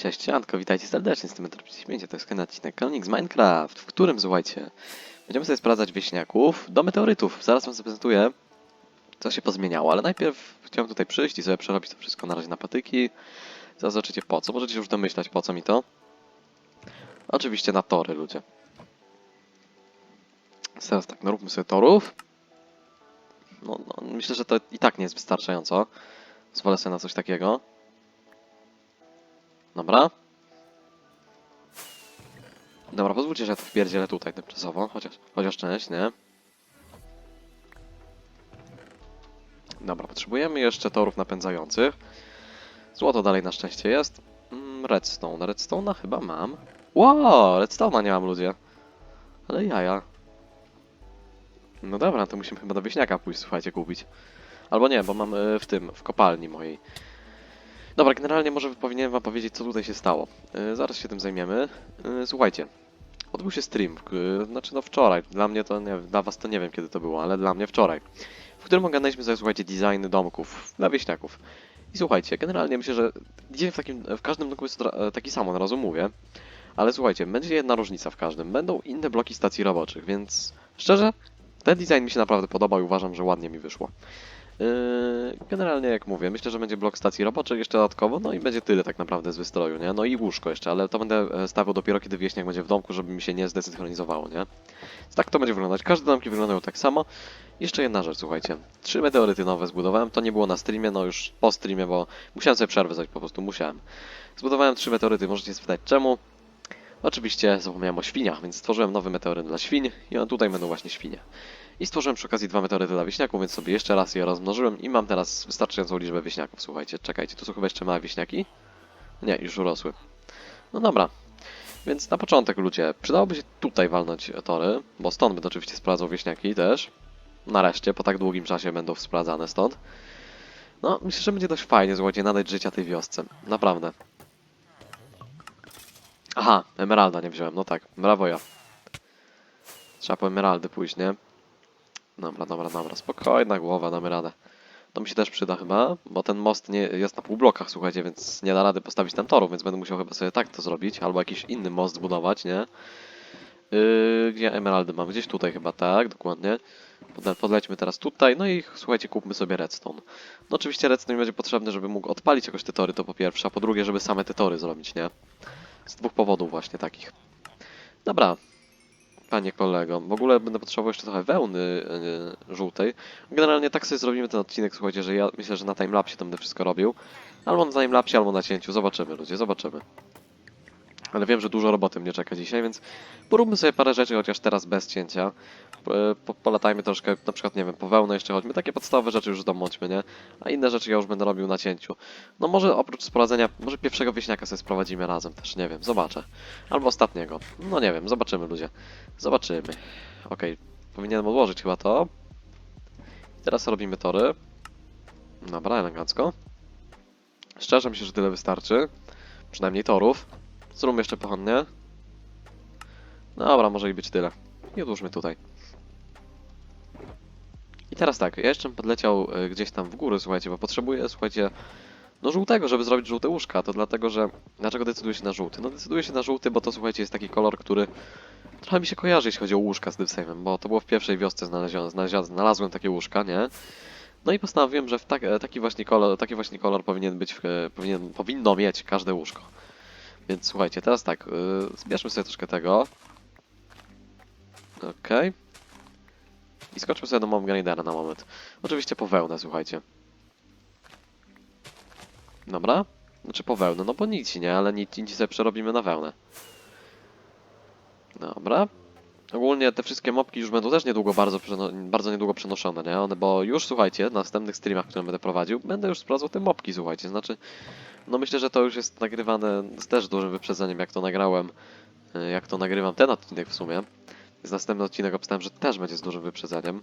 cześć, Janko, witajcie serdecznie z tym Śmiecie, to jest kolejny odcinek Konik z Minecraft, w którym, słuchajcie, będziemy sobie sprawdzać wieśniaków do meteorytów. Zaraz wam zaprezentuję, co się pozmieniało, ale najpierw chciałem tutaj przyjść i sobie przerobić to wszystko na razie na patyki. Zaraz zobaczycie po co, możecie już domyślać po co mi to. Oczywiście na tory, ludzie. Teraz tak, no róbmy sobie torów. No, no, myślę, że to i tak nie jest wystarczająco. Zwolę sobie na coś takiego. Dobra. Dobra, pozwólcie, że ja to wpierdzielę tutaj tymczasowo, chociaż, chociaż część, nie? Dobra, potrzebujemy jeszcze torów napędzających. Złoto dalej na szczęście jest. Mm, redstone. Redstone'a chyba mam. Wow, redstone'a nie mam, ludzie. Ale jaja. No dobra, to musimy chyba do wieśniaka pójść, słuchajcie, kupić. Albo nie, bo mam y, w tym, w kopalni mojej. Dobra, generalnie może powinienem wam powiedzieć, co tutaj się stało. Yy, zaraz się tym zajmiemy. Yy, słuchajcie, odbył się stream, yy, znaczy no wczoraj, dla mnie to, nie, dla was to nie wiem kiedy to było, ale dla mnie wczoraj, w którym oglądaliśmy sobie, słuchajcie, designy domków dla wieśniaków. I słuchajcie, generalnie myślę, że dzień w, takim, w każdym domku jest taki sam, od razu mówię, ale słuchajcie, będzie jedna różnica w każdym, będą inne bloki stacji roboczych, więc szczerze, ten design mi się naprawdę podobał i uważam, że ładnie mi wyszło. Yy, Generalnie jak mówię, myślę, że będzie blok stacji roboczych jeszcze dodatkowo, no i będzie tyle tak naprawdę z wystroju, nie? No i łóżko jeszcze, ale to będę e, stawiał dopiero kiedy wieśniak będzie w domku, żeby mi się nie zdesynchronizowało, nie? Tak to będzie wyglądać. Każde domki wyglądają tak samo. Jeszcze jedna rzecz, słuchajcie. Trzy meteoryty nowe zbudowałem, to nie było na streamie, no już po streamie, bo musiałem sobie przerwę zrobić, po prostu musiałem. Zbudowałem trzy meteoryty, możecie spytać czemu. Oczywiście zapomniałem o świniach, więc stworzyłem nowy meteoryt dla świń i on tutaj będą właśnie świnie. I stworzyłem przy okazji dwa meteoryty dla wieśniaków, więc sobie jeszcze raz je rozmnożyłem i mam teraz wystarczającą liczbę wieśniaków. Słuchajcie, czekajcie, tu są chyba jeszcze małe wieśniaki? Nie, już urosły. No dobra. Więc na początek, ludzie, przydałoby się tutaj walnąć tory, bo stąd będę oczywiście sprawdzał wieśniaki też. Nareszcie, po tak długim czasie będą sprawdzane stąd. No, myślę, że będzie dość fajnie, słuchajcie, nadać życia tej wiosce. Naprawdę. Aha, emeralda nie wziąłem, no tak, brawo ja. Trzeba po emeraldy pójść, nie? Dobra, dobra, dobra, spokojna głowa, damy radę. To mi się też przyda chyba, bo ten most nie jest na półblokach, słuchajcie, więc nie da rady postawić tam torów, więc będę musiał chyba sobie tak to zrobić, albo jakiś inny most zbudować, nie? Yy, gdzie emeraldy mam? Gdzieś tutaj chyba, tak, dokładnie. Podle podlećmy teraz tutaj, no i słuchajcie, kupmy sobie redstone. No oczywiście redstone mi będzie potrzebny, żeby mógł odpalić jakoś te tory, to po pierwsze, a po drugie, żeby same te tory zrobić, nie? Z dwóch powodów właśnie takich. Dobra, Panie kolego, w ogóle będę potrzebował jeszcze trochę wełny yy, żółtej. Generalnie tak sobie zrobimy ten odcinek, słuchajcie, że ja myślę, że na timelapsie to będę wszystko robił. Albo na timelapsie, albo na cięciu. Zobaczymy, ludzie, zobaczymy. Ale wiem, że dużo roboty mnie czeka dzisiaj, więc poróbmy sobie parę rzeczy, chociaż teraz bez cięcia. Po, po, polatajmy troszkę, na przykład, nie wiem, po wełnę jeszcze chodźmy. Takie podstawowe rzeczy już domąćmy, nie? A inne rzeczy ja już będę robił na cięciu. No może oprócz sprowadzenia, może pierwszego wieśniaka sobie sprowadzimy razem też, nie wiem, zobaczę. Albo ostatniego. No nie wiem, zobaczymy, ludzie. Zobaczymy. Okej, powinienem odłożyć chyba to. Teraz robimy tory. Dobra, elegancko. Szczerze myślę, że tyle wystarczy. Przynajmniej torów. Zróbmy jeszcze pochodnie. Dobra, może i być tyle. I odłóżmy tutaj. I teraz tak, ja jeszcze podleciał e, gdzieś tam w góry, słuchajcie, bo potrzebuję, słuchajcie, no żółtego, żeby zrobić żółte łóżka. To dlatego, że... Dlaczego decyduję się na żółty? No decyduję się na żółty, bo to, słuchajcie, jest taki kolor, który trochę mi się kojarzy, jeśli chodzi o łóżka z Dywsejmem, bo to było w pierwszej wiosce znalezione, znaleziono, znalazłem takie łóżka, nie? No i postanowiłem, że w tak, taki właśnie kolor, taki właśnie kolor powinien być, e, powinien, powinno mieć każde łóżko. Więc słuchajcie, teraz tak, yy, zbierzmy sobie troszkę tego. Okej. I skoczmy sobie do Mom Grindera na moment. Oczywiście po wełnę, słuchajcie. Dobra. Znaczy po wełnę, no bo nic, nie? Ale nic, nic sobie przerobimy na wełnę. Dobra. Ogólnie te wszystkie mopki już będą też niedługo bardzo, bardzo niedługo przenoszone, nie? One, bo już słuchajcie, na następnych streamach, które będę prowadził, będę już sprawdzał te mopki, słuchajcie. Znaczy, no myślę, że to już jest nagrywane z też dużym wyprzedzeniem, jak to nagrałem, y, jak to nagrywam ten odcinek w sumie. Z następny odcinek obstałem, że też będzie z dużym wyprzedzeniem.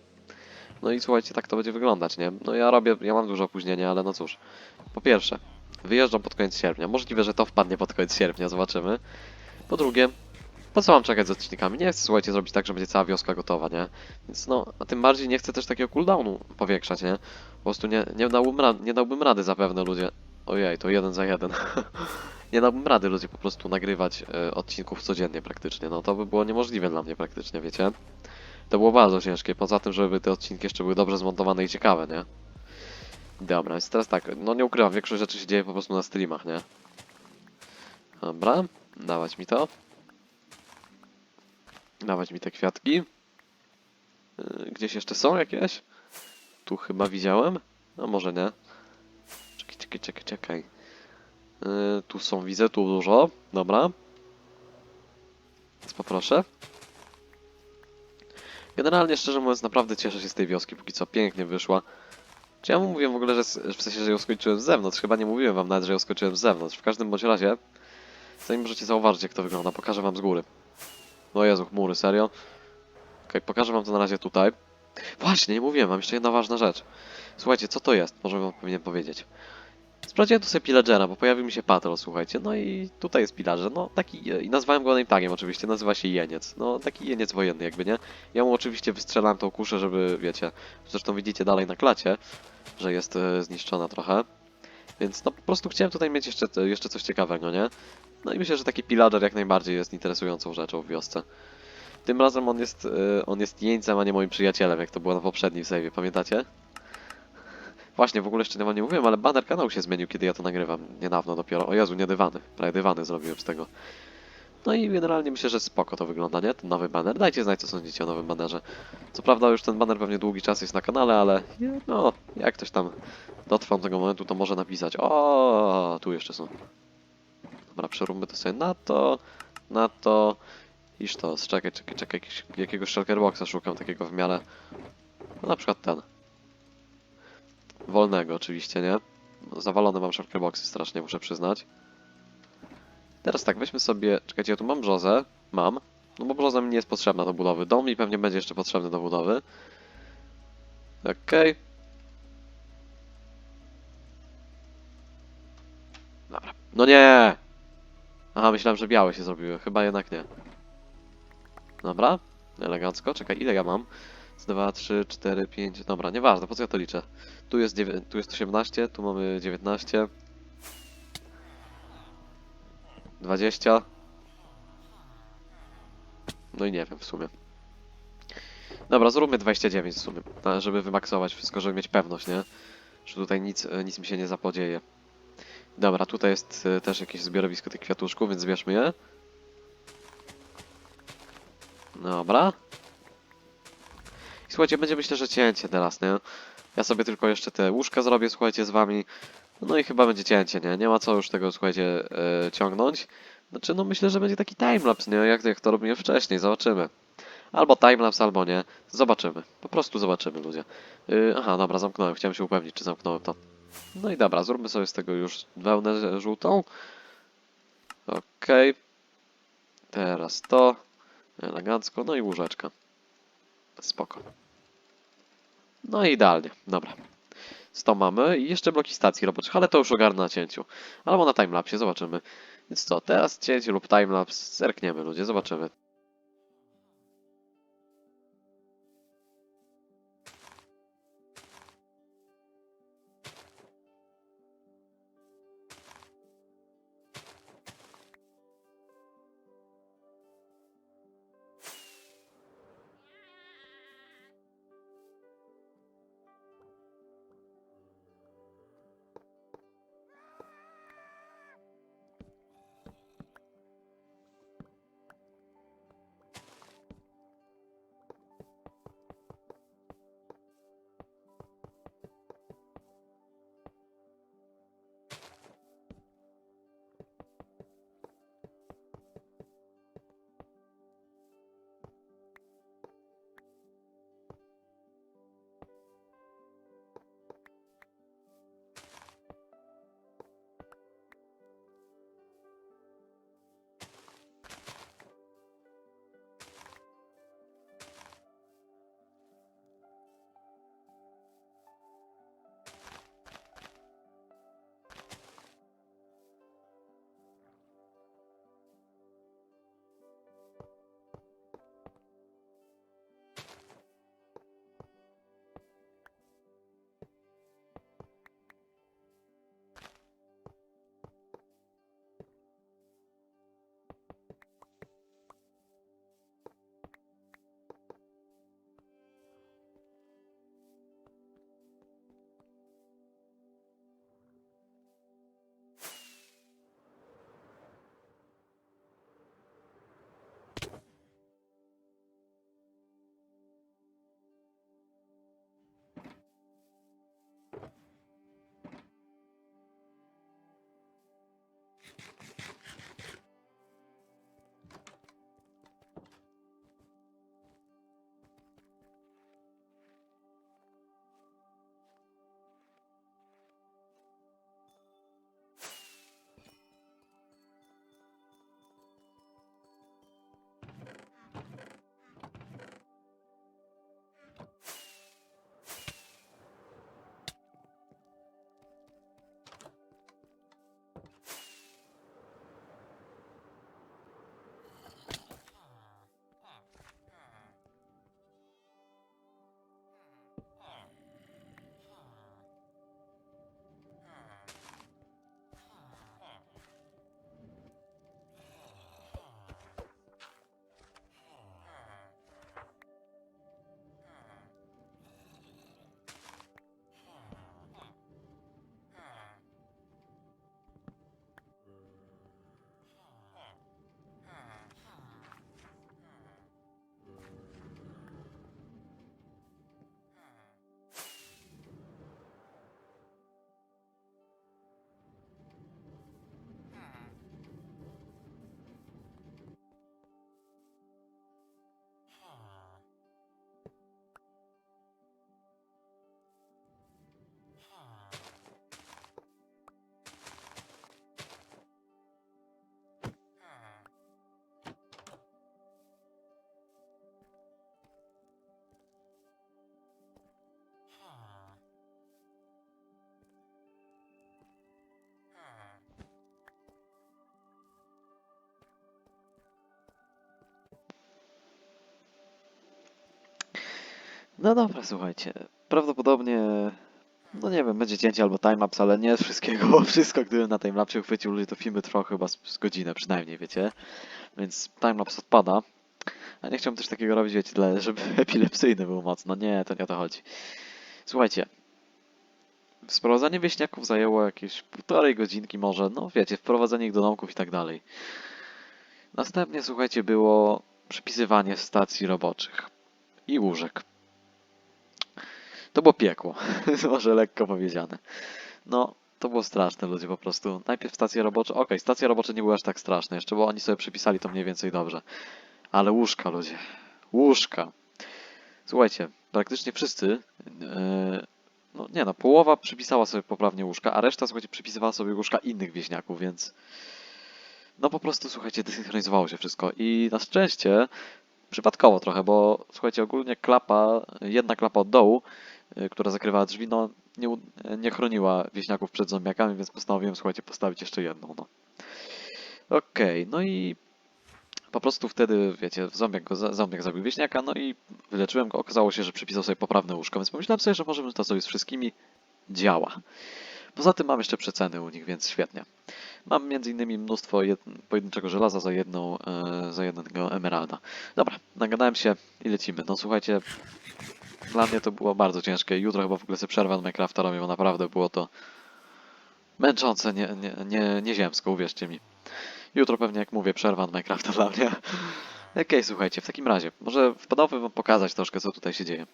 No i słuchajcie, tak to będzie wyglądać, nie? No ja robię, ja mam dużo opóźnienia, ale no cóż. Po pierwsze, wyjeżdżam pod koniec sierpnia. Możliwe, że to wpadnie pod koniec sierpnia, zobaczymy. Po drugie, po co mam czekać z odcinkami? Nie chcę, słuchajcie, zrobić tak, że będzie cała wioska gotowa, nie? Więc no, a tym bardziej nie chcę też takiego cooldownu powiększać, nie? Po prostu nie, nie, dałbym, ra- nie dałbym rady zapewne ludzie. Ojej, to jeden za jeden. nie dałbym rady ludzie po prostu nagrywać e, odcinków codziennie praktycznie. No to by było niemożliwe dla mnie praktycznie, wiecie? To było bardzo ciężkie. Poza tym, żeby te odcinki jeszcze były dobrze zmontowane i ciekawe, nie? Dobra, więc teraz tak, no nie ukrywam, większość rzeczy się dzieje po prostu na streamach, nie? Dobra, dawać mi to. Dawać mi te kwiatki. Yy, Gdzieś jeszcze są jakieś? Tu chyba widziałem. No może nie. Czekaj, czekaj, czekaj, czekaj. Yy, tu są, widzę, tu dużo. Dobra. Więc poproszę. Generalnie, szczerze mówiąc, naprawdę cieszę się z tej wioski, póki co pięknie wyszła. Czy ja mu mówiłem w ogóle, że w sensie, że ją skończyłem z zewnątrz? Chyba nie mówiłem wam nawet, że ją skończyłem z zewnątrz. W każdym bądź razie, zanim możecie zauważyć, jak to wygląda, pokażę wam z góry. No Jezu, chmury, serio? Okej, pokażę wam to na razie tutaj. Właśnie, nie mówiłem wam, jeszcze jedna ważna rzecz. Słuchajcie, co to jest? Może wam powinien powiedzieć. Sprawdziłem tu sobie pillagera, bo pojawił mi się patrol, słuchajcie. No i tutaj jest pillager, no taki, e, i nazwałem go nametagiem oczywiście, nazywa się jeniec. No taki jeniec wojenny jakby, nie? Ja mu oczywiście wystrzelałem tą kuszę, żeby, wiecie, zresztą widzicie dalej na klacie, że jest e, zniszczona trochę. Więc no po prostu chciałem tutaj mieć jeszcze, jeszcze coś ciekawego, nie? No i myślę, że taki pillager jak najbardziej jest interesującą rzeczą w wiosce. Tym razem on jest, e, on jest jeńcem, a nie moim przyjacielem, jak to było na poprzednim save'ie, pamiętacie? Właśnie, w ogóle jeszcze wam nie mówiłem, ale banner kanału się zmienił, kiedy ja to nagrywam. Niedawno dopiero. O Jezu, nie dywany. Prawie dywany zrobiłem z tego. No i generalnie myślę, że spoko to wygląda, nie? Ten nowy banner. Dajcie znać, co sądzicie o nowym bannerze. Co prawda już ten banner pewnie długi czas jest na kanale, ale no, jak ktoś tam dotrwał do tego momentu, to może napisać. O, tu jeszcze są. Dobra, przeróbmy to sobie na to, na to. Iż to, czekaj, czekaj, czekaj, jakiegoś- jakiegoś shulker boxa szukam takiego w miarę. No na przykład ten. Wolnego oczywiście, nie? No, Zawalone mam shulker boxy strasznie, muszę przyznać. Teraz tak, weźmy sobie... Czekajcie, ja tu mam brzozę. Mam. No bo brzoza mi nie jest potrzebna do budowy. Dom mi pewnie będzie jeszcze potrzebny do budowy. Okej. Dobra. No nie! Aha, myślałem, że białe się zrobiły. Chyba jednak nie. Dobra. Elegancko. Czekaj, ile ja mam? Z 2, 3, 4, 5... Dobra, nieważne, po co ja to liczę? Tu jest, dziewię- tu jest 18, tu mamy 19. 20. No i nie wiem w sumie. Dobra, zróbmy 29 w sumie, żeby wymaksować wszystko, żeby mieć pewność, nie? Że tutaj nic, e, nic mi się nie zapodzieje. Dobra, tutaj jest e, też jakieś zbiorowisko tych kwiatuszków, więc zbierzmy je. Dobra. I słuchajcie, będzie myślę, że cięcie teraz, nie? Ja sobie tylko jeszcze te łóżka zrobię, słuchajcie, z wami. No i chyba będzie cięcie, nie? Nie ma co już tego, słuchajcie, e, ciągnąć. Znaczy, no myślę, że będzie taki timelapse, nie? Jak, jak to robiłem wcześniej, zobaczymy. Albo timelapse, albo nie. Zobaczymy. Po prostu zobaczymy, ludzie. Yy, aha, dobra, zamknąłem. Chciałem się upewnić, czy zamknąłem to. No i dobra, zróbmy sobie z tego już wełnę żółtą. Okej. Teraz to. Elegancko. No i łóżeczka. Spoko. No i idealnie. Dobra. 100 mamy i jeszcze bloki stacji roboczych, ale to już ogarnę na cięciu. Albo na timelapsie, zobaczymy. Więc co, teraz cięcie lub timelapse, zerkniemy ludzie, zobaczymy. No dobra, słuchajcie. Prawdopodobnie, no nie wiem, będzie cięcie albo timelapse, ale nie wszystkiego, bo wszystko, gdybym na timelapsie uchwycił to filmy trwały chyba z, z godzinę przynajmniej, wiecie. Więc timelapse odpada. A nie chciałbym też takiego robić, wiecie, dla, żeby epilepsyjny był mocno. Nie, to nie o to chodzi. Słuchajcie. Sprowadzanie wieśniaków zajęło jakieś półtorej godzinki może, no wiecie, wprowadzenie ich do domków i tak dalej. Następnie, słuchajcie, było przypisywanie stacji roboczych i łóżek. To było piekło, może lekko powiedziane. No, to było straszne, ludzie po prostu. Najpierw stacje robocze, okej, stacje robocze nie były aż tak straszne, jeszcze bo oni sobie przypisali to mniej więcej dobrze. Ale łóżka, ludzie. Łóżka. Słuchajcie, praktycznie wszyscy, yy, no nie no, połowa przypisała sobie poprawnie łóżka, a reszta, słuchajcie, przypisywała sobie łóżka innych wieśniaków, więc no po prostu, słuchajcie, desynchronizowało się wszystko. I na szczęście, przypadkowo trochę, bo słuchajcie, ogólnie klapa, jedna klapa od dołu, która zakrywała drzwi, no nie, nie chroniła wieśniaków przed zombiakami, więc postanowiłem, słuchajcie, postawić jeszcze jedną, no. Okej, no i po prostu wtedy, wiecie, zombiak, go, zombiak zabił wieśniaka, no i wyleczyłem go. Okazało się, że przypisał sobie poprawne łóżko, więc pomyślałem sobie, że możemy to zrobić z wszystkimi. Działa. Poza tym mam jeszcze przeceny u nich, więc świetnie. Mam między innymi mnóstwo jed... pojedynczego żelaza za jedną, e, za jednego emeralda. Dobra, nagadałem się i lecimy. No słuchajcie, dla mnie to było bardzo ciężkie. Jutro chyba w ogóle sobie przerwę Minecrafta robię, bo naprawdę było to męczące, nie, nie, nie, nieziemsko, uwierzcie mi. Jutro pewnie, jak mówię, przerwa na Minecrafta dla mnie. Okej, słuchajcie, w takim razie, może wpadałbym wam pokazać troszkę, co tutaj się dzieje.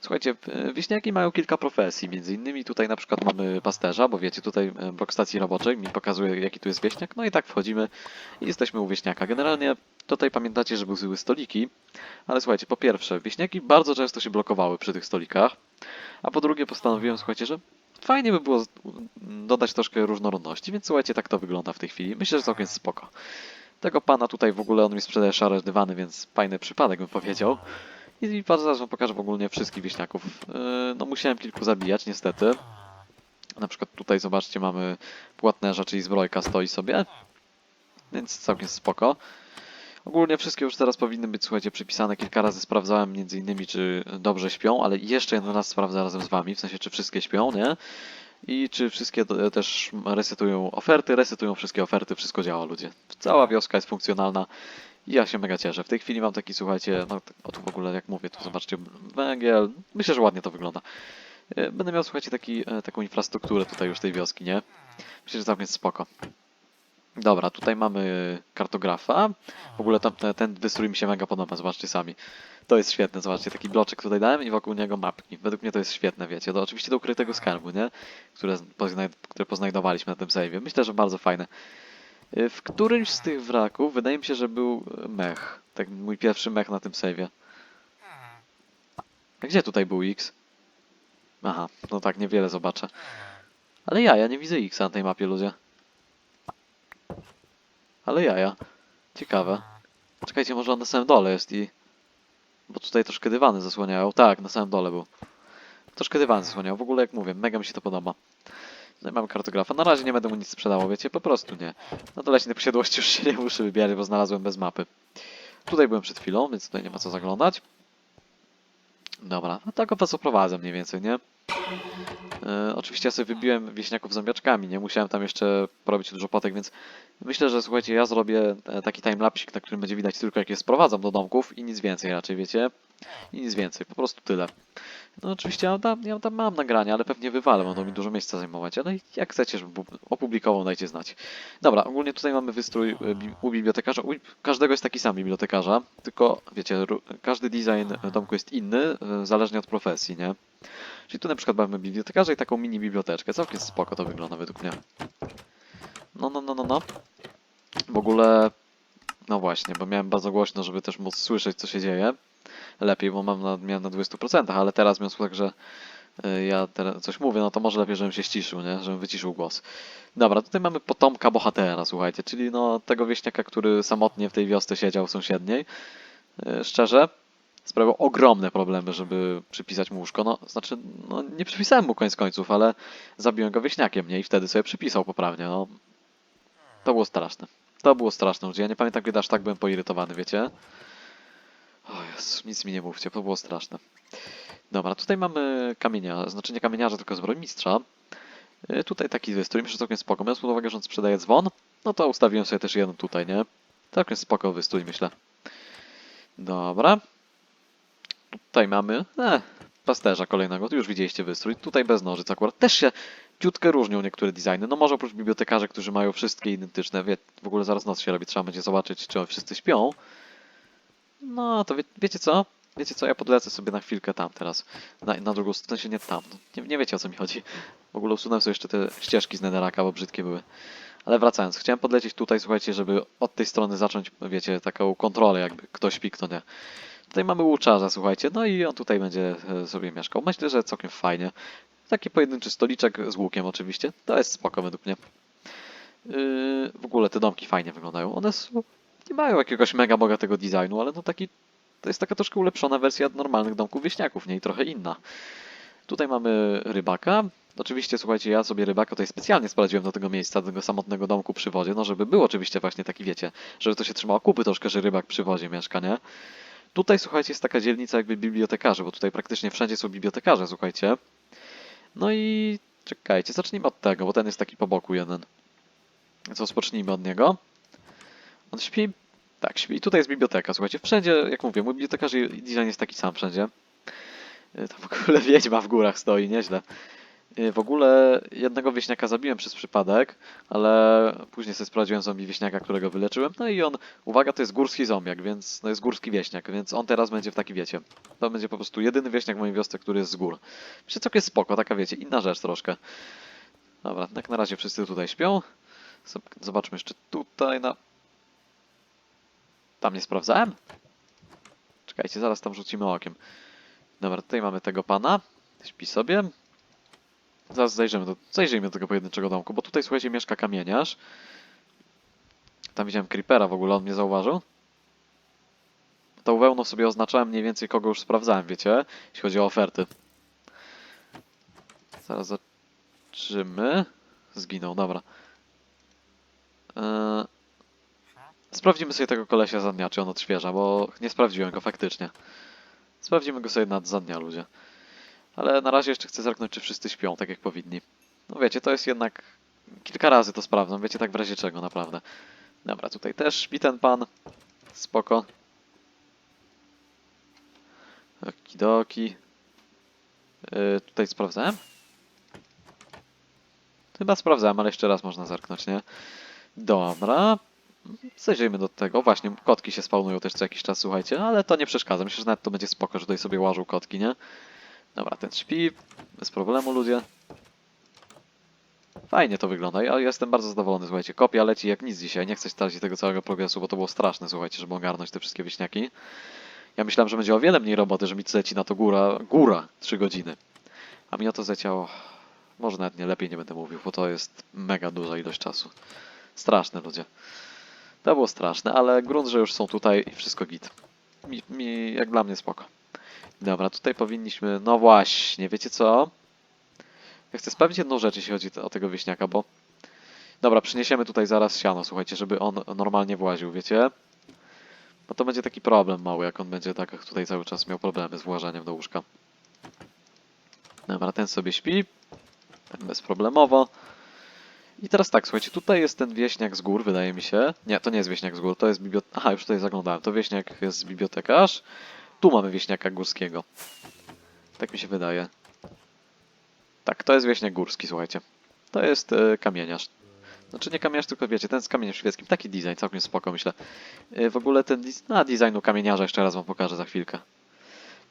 Słuchajcie, e, wieśniaki mają kilka profesji, między innymi tutaj na przykład mamy pasterza, bo wiecie, tutaj e, blok stacji roboczej mi pokazuje, jaki tu jest wieśniak, no i tak wchodzimy i jesteśmy u wieśniaka. Generalnie tutaj pamiętacie, że były stoliki, ale słuchajcie, po pierwsze, wieśniaki bardzo często się blokowały przy tych stolikach, a po drugie postanowiłem, słuchajcie, że fajnie by było dodać troszkę różnorodności, więc słuchajcie, tak to wygląda w tej chwili. Myślę, że całkiem spoko. Tego pana tutaj w ogóle on mi sprzedaje szare dywany, więc fajny przypadek bym powiedział. I, i zaraz wam pokażę w ogóle wszystkich wieśniaków. Yy, no musiałem kilku zabijać niestety. Na przykład tutaj zobaczcie mamy płatnerza, czyli zbrojka stoi sobie. Więc całkiem spoko. Ogólnie wszystkie już teraz powinny być, słuchajcie, przypisane. Kilka razy sprawdzałem między innymi, czy dobrze śpią, ale jeszcze jeden raz sprawdzę razem z wami, w sensie, czy wszystkie śpią, nie? I czy wszystkie też resetują oferty, resetują wszystkie oferty, wszystko działa, ludzie. Cała wioska jest funkcjonalna i ja się mega cieszę. W tej chwili mam taki, słuchajcie, no o tu w ogóle, jak mówię, tu zobaczcie, węgiel. Myślę, że ładnie to wygląda. E, Będę miał, słuchajcie, taki, e, taką infrastrukturę tutaj już tej wioski, nie? Myślę, że całkiem jest spoko. Dobra, tutaj mamy kartografa. W ogóle tam, ten, ten wystrój mi się mega podoba, zobaczcie sami. To jest świetne, zobaczcie, taki bloczek tutaj dałem i wokół niego mapki. Według mnie to jest świetne, wiecie, do, oczywiście do ukrytego skarbu, nie? Które, poznaj, które poznajdowaliśmy na tym save'ie. Myślę, że bardzo fajne. Y, W którymś z tych wraków wydaje mi się, że był mech. Tak, mój pierwszy mech na tym save'ie. A gdzie tutaj był X? Aha, no tak, niewiele zobaczę. Ale ja, ja nie widzę X na tej mapie, ludzie. Ale jaja. Ciekawe. Czekajcie, może on na samym dole jest i... Bo tutaj troszkę dywany zasłaniają. Tak, na samym dole był. Troszkę dywany zasłaniają. W ogóle jak mówię, mega mi się to podoba. No i mamy kartografa. Na razie nie będę mu nic sprzedało, wiecie? Po prostu nie. No to leśnej posiadłości już się nie muszę wybierać, bo znalazłem bez mapy. Tutaj byłem przed chwilą, więc tutaj nie ma co zaglądać. Dobra, no tak was oprowadzę mniej więcej, nie? E, oczywiście ja sobie wybiłem wieśniaków zombiaczkami, nie musiałem tam jeszcze porobić dużo potek, więc myślę, że słuchajcie, ja zrobię e, taki timelapsik, na którym będzie widać tylko jak je sprowadzam do domków i nic więcej raczej, wiecie? I nic więcej, po prostu tyle. No oczywiście ja tam, ja tam mam nagrania, ale pewnie wywalę, to mi dużo miejsca zajmować, ale jak chcecie, żeby bu- opublikował, dajcie znać. Dobra, ogólnie tutaj mamy wystrój e, u bibliotekarza, u każdego jest taki sam bibliotekarza, tylko wiecie, każdy design domku jest inny, zależnie od profesji, nie? Czyli tu na przykład mamy bibliotekarza taką mini biblioteczkę. Całkiem spoko to wygląda według mnie. No, no, no, no, no. W ogóle, no właśnie, bo miałem bardzo głośno, żeby też móc słyszeć, co się dzieje. Lepiej, bo mam na, miałem na 20%, ale teraz miałem tak, że y, ja coś mówię, no to może lepiej, żebym się ściszył, nie? Żebym wyciszył głos. Dobra, tutaj mamy potomka bohatera, słuchajcie, czyli no tego wieśniaka, który samotnie w tej wiosce siedział sąsiedniej. Y, Szczerze, sprawiał ogromne problemy, żeby przypisać mu łóżko. No, znaczy, no nie przypisałem mu koniec końców, ale zabiłem go wieśniakiem, nie? I wtedy sobie przypisał poprawnie, no. To było straszne. To było straszne, ludzie. Ja nie pamiętam, kiedy aż tak byłem poirytowany, wiecie? O nic mi nie mówcie, to było straszne. Dobra, tutaj mamy kamienia, znaczy nie kamieniarza, tylko zbrojmistrza. Y, Tutaj taki wystrój, myślę, że całkiem spoko. Biorąc pod uwagę, że on sprzedaje dzwon, no to ustawiłem sobie też jeden tutaj, nie? Całkiem spoko wystrój, myślę. Dobra. Tutaj mamy, e, pasterza kolejnego, tu już widzieliście wystrój. Tutaj bez nożyc akurat też się ciutkę różnią niektóre designy. No może oprócz bibliotekarzy, którzy mają wszystkie identyczne. Wie, w ogóle zaraz noc się robi, trzeba będzie zobaczyć, czy wszyscy śpią. No, to wie, wiecie co? Wiecie co, ja podlecę sobie na chwilkę tam teraz. Na, na drugą stronę, się nie tam. No, nie, nie wiecie o co mi chodzi. W ogóle usunąłem sobie jeszcze te ścieżki z Netherraka, bo brzydkie były. Ale wracając, chciałem podlecieć tutaj, słuchajcie, żeby od tej strony zacząć, wiecie, taką kontrolę, jakby kto śpi, kto nie. Tutaj mamy łuczarza, słuchajcie, no i on tutaj będzie e, sobie mieszkał. Myślę, że całkiem fajnie. Taki pojedynczy stoliczek z łukiem oczywiście. To jest spoko według mnie. Yy, w ogóle te domki fajnie wyglądają. One są, nie mają jakiegoś mega bogatego designu, ale no taki to jest taka troszkę ulepszona wersja normalnych domków wieśniaków, nie? I trochę inna. Tutaj mamy rybaka. Oczywiście, słuchajcie, ja sobie rybaka tutaj specjalnie sprowadziłem do tego miejsca, do tego samotnego domku przy wodzie, no żeby był oczywiście właśnie taki, wiecie, żeby to się trzymało kupy troszkę, że rybak przy wodzie mieszka, nie? Tutaj, słuchajcie, jest taka dzielnica jakby bibliotekarzy, bo tutaj praktycznie wszędzie są bibliotekarze, słuchajcie. No i czekajcie, zacznijmy od tego, bo ten jest taki po boku jeden. Co, rozpocznijmy od niego. On śpi tak, śpi. Tutaj jest biblioteka, słuchajcie. Wszędzie, jak mówię, mój bibliotekarzy i design jest taki sam wszędzie. Y, Tam w ogóle wiedźma w górach stoi, nieźle. W ogóle jednego wieśniaka zabiłem przez przypadek, ale później sobie sprawdziłem zombie wieśniaka, którego wyleczyłem. No i on, uwaga, to jest górski zombiak, więc no jest górski wieśniak, więc on teraz będzie w taki, wiecie, to będzie po prostu jedyny wieśniak w mojej wiosce, który jest z gór. Myślę, całkiem spoko, taka, wiecie, inna rzecz troszkę. Dobra, jak na razie wszyscy tutaj śpią. Zob- Zobaczmy jeszcze tutaj na tam nie sprawdzałem? Czekajcie, zaraz tam rzucimy okiem. Dobra, tutaj mamy tego pana. Śpi sobie. Zaraz zajrzymy do, zajrzyjmy do tego pojedynczego domku, bo tutaj, słuchajcie, mieszka kamieniarz. Tam widziałem creepera w ogóle, on mnie zauważył. Tą wełną sobie oznaczałem mniej więcej, kogo już sprawdzałem, wiecie, jeśli chodzi o oferty. Zaraz zobaczymy. Zginął, dobra. Eee, Sprawdzimy sobie tego kolesia za dnia, czy on odświeża, bo nie sprawdziłem go faktycznie. Sprawdzimy go sobie nad za dnia, ludzie. Ale na razie jeszcze chcę zerknąć, czy wszyscy śpią, tak jak powinni. No wiecie, to jest jednak... Kilka razy to sprawdzam, wiecie, tak w razie czego, naprawdę. Dobra, tutaj też śpi ten pan. Spoko. Okidoki. Yy, tutaj sprawdzałem? Chyba sprawdzałem, ale jeszcze raz można zerknąć, nie? Dobra. Zajrzyjmy do tego. Właśnie, kotki się spawnują też co jakiś czas, słuchajcie, ale to nie przeszkadza. Myślę, że nawet to będzie spoko, że tutaj sobie łażą kotki, nie? Dobra, ten śpi. Bez problemu, ludzie. Fajnie to wygląda. Ja jestem bardzo zadowolony, słuchajcie. Kopia leci jak nic dzisiaj. Nie chcę stracić tego całego progresu, bo to było straszne, słuchajcie, żeby ogarnąć te wszystkie wieśniaki. Ja myślałem, że będzie o wiele mniej roboty, że mi leci na to góra, góra 3 godziny. A mi na to zleciało... Może nawet nie lepiej nie będę mówił, bo to jest mega duża ilość czasu. Straszne, ludzie. To było straszne, ale grunt, że już są tutaj i wszystko git. Mi, mi, jak dla mnie spoko. Dobra, tutaj powinniśmy... No właśnie, wiecie co? Ja chcę sprawdzić jedną rzecz, jeśli chodzi o tego wieśniaka, bo... Dobra, przyniesiemy tutaj zaraz siano, słuchajcie, żeby on normalnie właził, wiecie? Bo to będzie taki problem mały, jak on będzie tak tutaj cały czas miał problemy z włażeniem do łóżka. Dobra, ten sobie śpi. Ten bezproblemowo. I teraz tak, słuchajcie, tutaj jest ten wieśniak z gór, wydaje mi się. Nie, to nie jest wieśniak z gór, to jest bibliotek... Aha, już tutaj zaglądałem. To wieśniak jest bibliotekarz. Tu mamy wieśniaka górskiego. Tak mi się wydaje. Tak, to jest wieśniak górski, słuchajcie. To jest e, kamieniarz. Znaczy nie kamieniarz, tylko wiecie, ten z kamieniem szwedzkim. Taki design, całkiem spoko, myślę. E, w ogóle ten... Na designu kamieniarza jeszcze raz wam pokażę za chwilkę.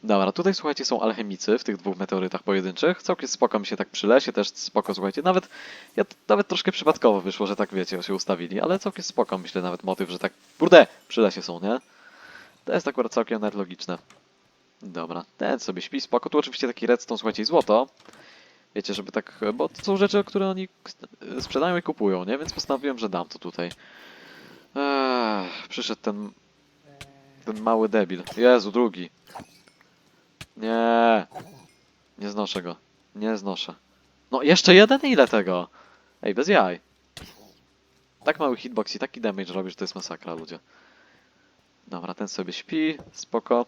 Dobra, tutaj słuchajcie są alchemicy w tych dwóch meteorytach pojedynczych. Całkiem spoko mi się tak przy lesie, też spoko, słuchajcie. Nawet, ja nawet troszkę przypadkowo wyszło, że tak wiecie, się ustawili, ale całkiem spoko myślę nawet motyw, że tak, kurde, przy lesie są, nie? To jest akurat całkiem nawet logiczne. Dobra, ten sobie śpi, spoko. Tu oczywiście taki redstone, słuchajcie, i złoto. Wiecie, żeby tak, bo to są rzeczy, które oni sprzedają i kupują, nie? Więc postanowiłem, że dam to tutaj. Przyszedł ten, ten mały debil. Jezu, drugi. Nie. Nie znoszę go. Nie znoszę. No jeszcze jeden? Ile tego? Ej, bez jaj. Tak mały hitbox i taki damage robi, że to jest masakra, ludzie. Dobra, ten sobie śpi. Spoko.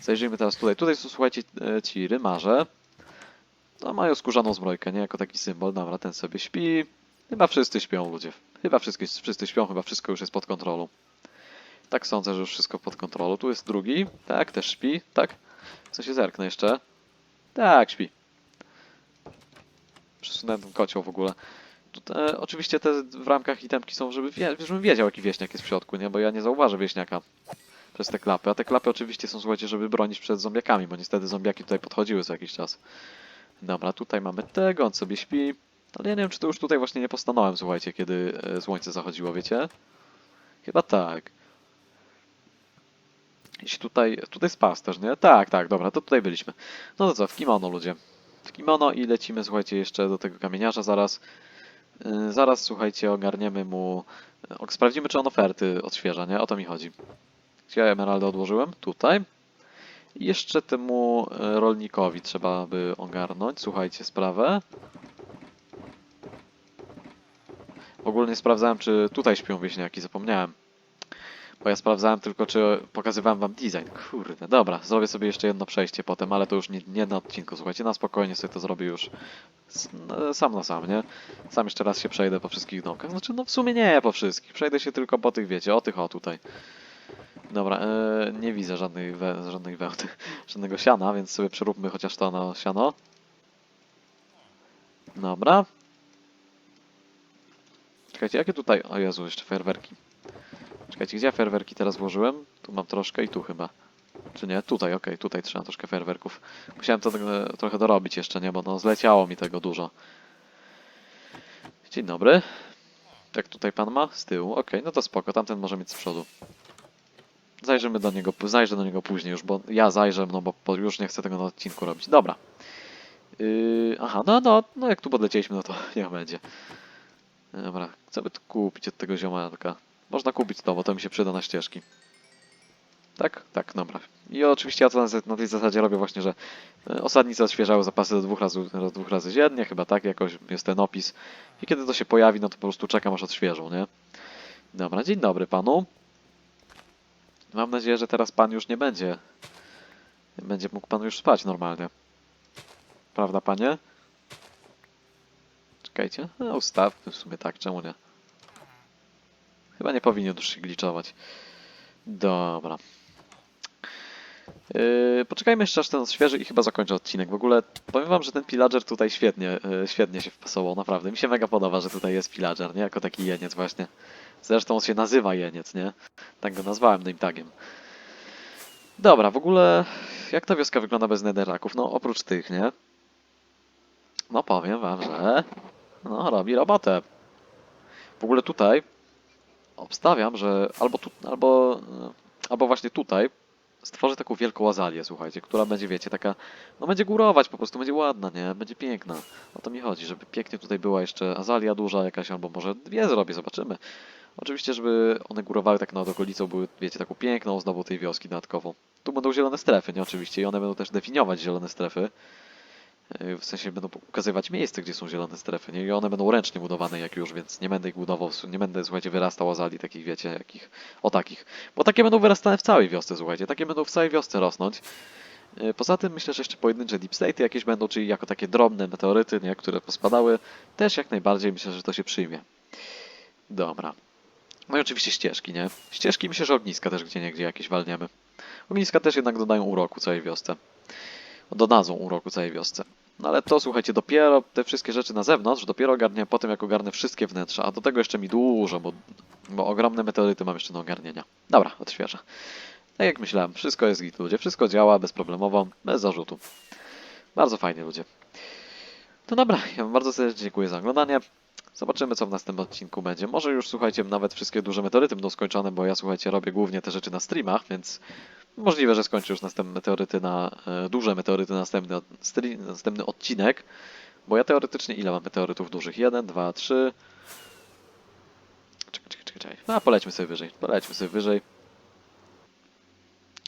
Zajrzyjmy teraz tutaj. Tutaj są, słuchajcie, e, ci rymarze. No, mają skórzaną zbrojkę, nie? Jako taki symbol. Dobra, ten sobie śpi. Chyba wszyscy śpią, ludzie. Chyba wszyscy, wszyscy śpią, chyba wszystko już jest pod kontrolą. Tak sądzę, że już wszystko pod kontrolą. Tu jest drugi. Tak, też śpi. Tak? Co się zerknę jeszcze? Tak, śpi. Przesunąłem ten kocioł w ogóle. E, oczywiście te w ramkach itemki są, żeby wie, żebym wiedział, jaki wieśniak jest w środku, nie? Bo ja nie zauważę wieśniaka przez te klapy. A te klapy oczywiście są, słuchajcie, żeby bronić przed zombiakami, bo niestety zombiaki tutaj podchodziły co jakiś czas. Dobra, tutaj mamy tego, on sobie śpi. Ale ja nie wiem, czy to już tutaj właśnie nie postanąłem, słuchajcie, kiedy e, słońce zachodziło, wiecie? Chyba tak. Jeśli tutaj, tutaj jest pasterz, nie? Tak, tak, dobra, to tutaj byliśmy. No to co, w kimono, ludzie. W kimono i lecimy, słuchajcie, jeszcze do tego kamieniarza zaraz. Yy, zaraz, słuchajcie, ogarniemy mu... yy, Sprawdzimy, czy on oferty odświeża, nie? O to mi chodzi. Gdzie ja emeraldę odłożyłem? Tutaj. I jeszcze temu yy, rolnikowi trzeba by ogarnąć, słuchajcie, sprawę. Ogólnie sprawdzałem, czy tutaj śpią wieśniaki, zapomniałem. Bo ja sprawdzałem tylko, czy pokazywałem wam design. Kurde, dobra, zrobię sobie jeszcze jedno przejście potem, ale to już nie, nie na odcinku, słuchajcie, na spokojnie sobie to zrobię już no, sam na sam, nie? Sam jeszcze raz się przejdę po wszystkich domkach. Znaczy, no w sumie nie po wszystkich, przejdę się tylko po tych, wiecie, o tych o tutaj. Dobra, e, nie widzę żadnej, we, żadnej wełny, żadnego siana, więc sobie przeróbmy chociaż to na siano. Dobra. Czekajcie, jakie tutaj... O Jezu, jeszcze fajerwerki. Czekajcie, gdzie ja fajerwerki teraz włożyłem? Tu mam troszkę i tu chyba. Czy nie? Tutaj, okej, tutaj trzeba troszkę fajerwerków. Musiałem to e, trochę dorobić jeszcze, nie? Bo no zleciało mi tego dużo. Dzień dobry. Jak tutaj pan ma? Z tyłu. Okej, no to spoko, tamten może mieć z przodu. Zajrzymy do niego, zajrzę do niego później już, bo ja zajrzę, no bo bo już nie chcę tego na odcinku robić. Dobra. Yy, aha, no, no, no jak tu podlecieliśmy, no to niech będzie. Dobra, co by tu kupić od tego ziomalka? Można kupić bo to mi się przyda na ścieżki. Tak? Tak, dobra. I oczywiście ja to na tej zasadzie robię właśnie, że e, osadnice odświeżały zapasy do dwóch razy, do dwóch razy dziennie, chyba tak jakoś jest ten opis. I kiedy to się pojawi, no to po prostu czekam aż odświeżą, nie? Dobra, dzień dobry panu. Mam nadzieję, że teraz pan już nie będzie. Będzie mógł pan już spać normalnie. Prawda, panie? Czekajcie. No, ustawmy w sumie tak, czemu nie? Chyba nie powinien już się gliczować. Dobra. Yy, poczekajmy jeszcze aż ten świeży i chyba zakończę odcinek. W ogóle powiem wam, że ten pillager tutaj świetnie, yy, świetnie się wpasował, naprawdę. Mi się mega podoba, że tutaj jest pillager, nie? Jako taki jeniec właśnie. Zresztą on się nazywa jeniec, nie? Tak go nazwałem name tagiem. Dobra, w ogóle jak ta wioska wygląda bez netherraków? No oprócz tych, nie? No powiem wam, że no robi robotę. W ogóle tutaj obstawiam, że albo tu, albo, e, albo właśnie tutaj stworzę taką wielką azalię, słuchajcie, która będzie, wiecie, taka, no będzie górować, po prostu będzie ładna, nie? Będzie piękna. O to mi chodzi, żeby pięknie tutaj była jeszcze azalia duża jakaś, albo może dwie zrobię, zobaczymy. Oczywiście, żeby one górowały tak nad okolicą, były, wiecie, taką piękną ozdobą tej wioski dodatkową. Tu będą zielone strefy, nie? Oczywiście, i one będą też definiować zielone strefy. Yy, W sensie będą ukazywać miejsce, gdzie są zielone strefy, nie? I one będą ręcznie budowane jak już, więc nie będę ich budował, nie będę, słuchajcie, wyrastał azali takich, wiecie, jakich, o takich. Bo takie będą wyrastane w całej wiosce, słuchajcie, takie będą w całej wiosce rosnąć. Yy, Poza tym myślę, że jeszcze pojedyncze deep state jakieś będą, czyli jako takie drobne meteoryty, nie, które pospadały, też jak najbardziej myślę, że to się przyjmie. Dobra. No i oczywiście ścieżki, nie? Ścieżki myślę, że ogniska też gdzie niegdzie jakieś walniemy. Ogniska też jednak dodają uroku całej wiosce. Dodadzą uroku całej wiosce. No ale to słuchajcie, dopiero te wszystkie rzeczy na zewnątrz, dopiero ogarnię po tym, jak ogarnę wszystkie wnętrza, a do tego jeszcze mi dużo, bo, bo ogromne meteoryty mam jeszcze do ogarnienia. Dobra, odświeżę. Tak jak myślałem, wszystko jest git, ludzie, wszystko działa bezproblemowo, bez zarzutu. Bardzo fajnie, ludzie. No dobra, ja wam bardzo serdecznie dziękuję za oglądanie. Zobaczymy, co w następnym odcinku będzie. Może już, słuchajcie, nawet wszystkie duże meteoryty będą skończone, bo ja, słuchajcie, robię głównie te rzeczy na streamach, więc możliwe, że skończę już następne meteoryty na, e, duże meteoryty na następny, stri- następny odcinek, bo ja teoretycznie ile mam meteorytów dużych? Jeden, dwa, trzy... Czekaj, czekaj, czekaj. A, polećmy sobie wyżej, polećmy sobie wyżej.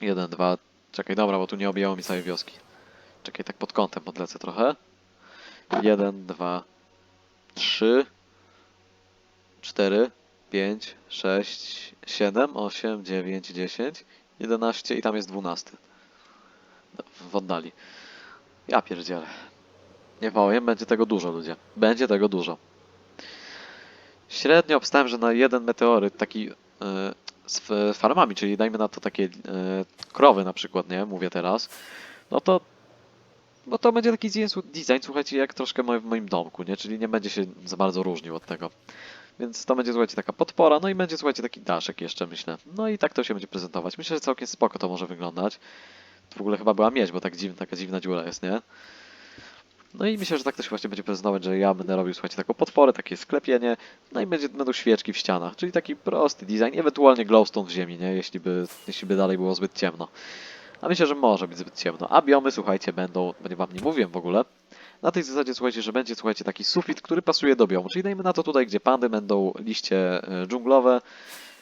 Jeden, dwa... Czekaj, dobra, bo tu nie obijało mi całej wioski. Czekaj, tak pod kątem podlecę trochę. Jeden, dwa, trzy, cztery, pięć, sześć, siedem, osiem, dziewięć, dziesięć, jedenaście i tam jest dwunasty. w oddali. Ja pierdzielę. Nie powiem, będzie tego dużo, ludzie. Będzie tego dużo. Średnio obstałem, że na jeden meteoryt taki e, z f- farmami, czyli dajmy na to takie e, krowy na przykład, nie? Mówię teraz. No to no to będzie taki design, słuchajcie, jak troszkę w moim domku, nie? Czyli nie będzie się za bardzo różnił od tego. Więc to będzie, słuchajcie, taka podpora, no i będzie, słuchajcie, taki daszek jeszcze, myślę. No i tak to się będzie prezentować. Myślę, że całkiem spoko to może wyglądać. To w ogóle chyba była miedź, bo tak dziwna, taka dziwna dziura jest, nie? No i myślę, że tak to się właśnie będzie prezentować, że ja będę robił, słuchajcie, taką podporę, takie sklepienie, no i będzie, będą świeczki w ścianach, czyli taki prosty design, ewentualnie glowstone w ziemi, nie? Jeśli by, jeśli by dalej było zbyt ciemno. A myślę, że może być zbyt ciemno. A biomy, słuchajcie, będą, bo nie wam nie mówiłem w ogóle, na tej zasadzie, słuchajcie, że będzie, słuchajcie, taki sufit, który pasuje do biomu. Czyli dajmy na to tutaj, gdzie pandy będą liście e, dżunglowe,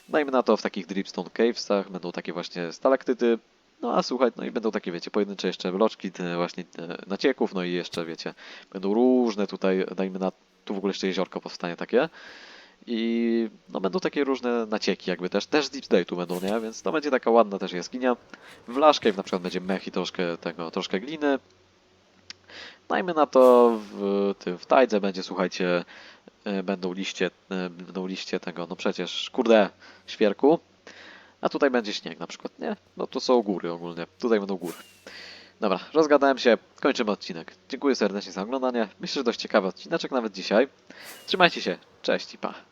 dajmy na to w takich dripstone cavesach, będą takie właśnie stalaktyty, no a słuchaj, no i będą takie, wiecie, pojedyncze jeszcze bloczki, właśnie e, nacieków, no i jeszcze, wiecie, będą różne tutaj, dajmy na, tu w ogóle jeszcze jeziorko powstanie takie. I no będą takie różne nacieki jakby też, też z Deep State'u będą, nie? Więc to będzie taka ładna też jaskinia. W Laszkę na przykład będzie mech i troszkę tego, troszkę gliny. Dajmy na to w tym, w Tajdze będzie, słuchajcie, e, będą liście, e, będą liście tego, no przecież, kurde, świerku. A tutaj będzie śnieg na przykład, nie? No to są góry ogólnie, tutaj będą góry. Dobra, rozgadałem się, kończymy odcinek. Dziękuję serdecznie za oglądanie. Myślę, że dość ciekawy odcineczek nawet dzisiaj. Trzymajcie się, cześć i pa.